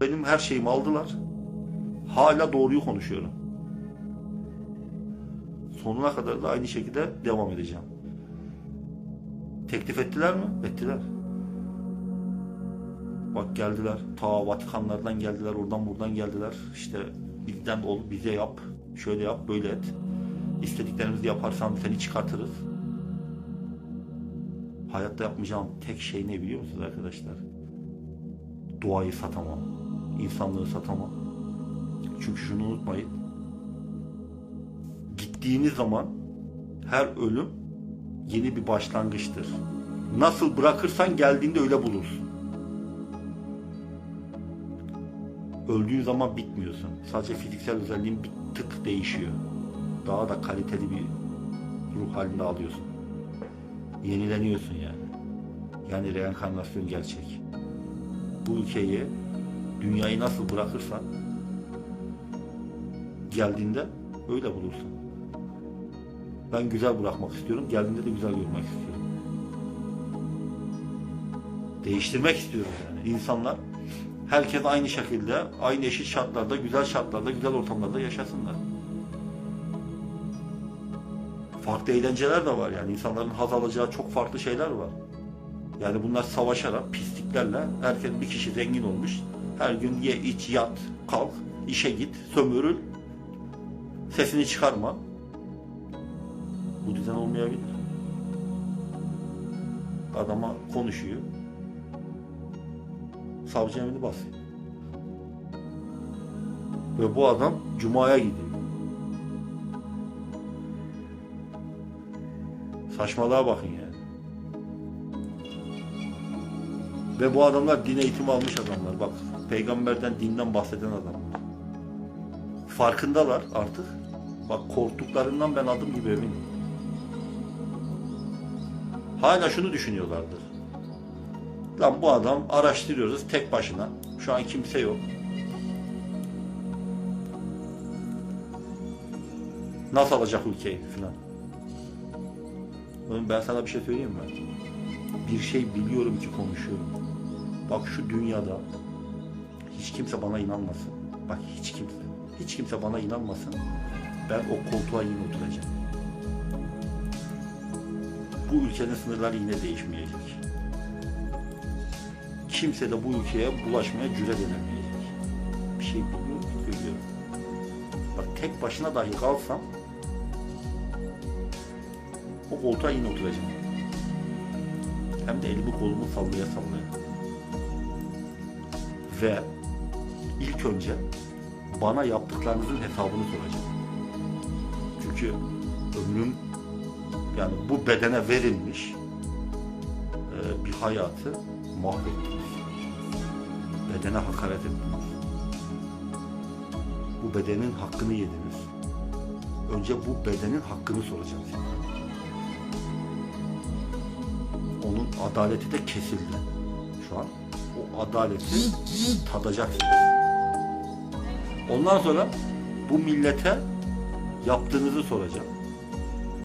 Benim her şeyimi aldılar. Hala doğruyu konuşuyorum. Sonuna kadar da aynı şekilde devam edeceğim. Teklif ettiler mi? Ettiler. Bak geldiler. Ta Vatikanlardan geldiler. Oradan buradan geldiler. İşte bizden ol, bize yap. Şöyle yap, böyle et. İstediklerimizi yaparsan seni çıkartırız. Hayatta yapmayacağım tek şey ne biliyor musunuz arkadaşlar? Doğayı satamam. İnsanlığı satamam. Çünkü şunu unutmayın. Gittiğiniz zaman her ölüm yeni bir başlangıçtır. Nasıl bırakırsan geldiğinde öyle bulursun. Öldüğün zaman bitmiyorsun. Sadece fiziksel özelliğin bir tık değişiyor. Daha da kaliteli bir ruh halinde alıyorsun. Yenileniyorsun yani. Yani reenkarnasyon gerçek. Bu ülkeyi, dünyayı nasıl bırakırsan geldiğinde öyle bulursun. Ben güzel bırakmak istiyorum. Geldiğinde de güzel görmek istiyorum. Değiştirmek istiyorum yani. İnsanlar herkes aynı şekilde, aynı eşit şartlarda, güzel şartlarda, güzel ortamlarda yaşasınlar. Farklı eğlenceler de var yani. insanların haz alacağı çok farklı şeyler var. Yani bunlar savaşarak, pisliklerle herkes bir kişi zengin olmuş. Her gün ye, iç, yat, kalk, işe git, sömürül. Sesini çıkarma. Bu düzen olmayabilir. Adama konuşuyor. Savcı emrini basıyor. Ve bu adam Cuma'ya gidiyor. Saçmalığa bakın yani. Ve bu adamlar din eğitimi almış adamlar. Bak peygamberden, dinden bahseden adamlar. Farkındalar artık. Bak korktuklarından ben adım gibi eminim. Hala şunu düşünüyorlardır. Lan bu adam araştırıyoruz tek başına. Şu an kimse yok. Nasıl alacak ülkeyi filan. Oğlum ben sana bir şey söyleyeyim mi? Bir şey biliyorum ki konuşuyorum. Bak şu dünyada hiç kimse bana inanmasın. Bak hiç kimse. Hiç kimse bana inanmasın. Ben o koltuğa yine oturacağım. Bu ülkenin sınırları yine değişmeyecek. Kimse de bu ülkeye bulaşmaya cüret edemeyecek. Bir şey biliyorum ki söylüyorum. Bak tek başına dahi kalsam o koltuğa yine oturacağım. Hem de elimi kolumu sallaya sallaya. Ve ilk önce bana yaptıklarınızın hesabını soracağım. Çünkü ömrüm yani bu bedene verilmiş e, bir hayatı mahvettiniz. Bedene hakaret ettiniz. Bu bedenin hakkını yediniz. Önce bu bedenin hakkını soracağım size. Onun adaleti de kesildi. Şu an o adaleti tadacaksınız. Ondan sonra bu millete yaptığınızı soracağım.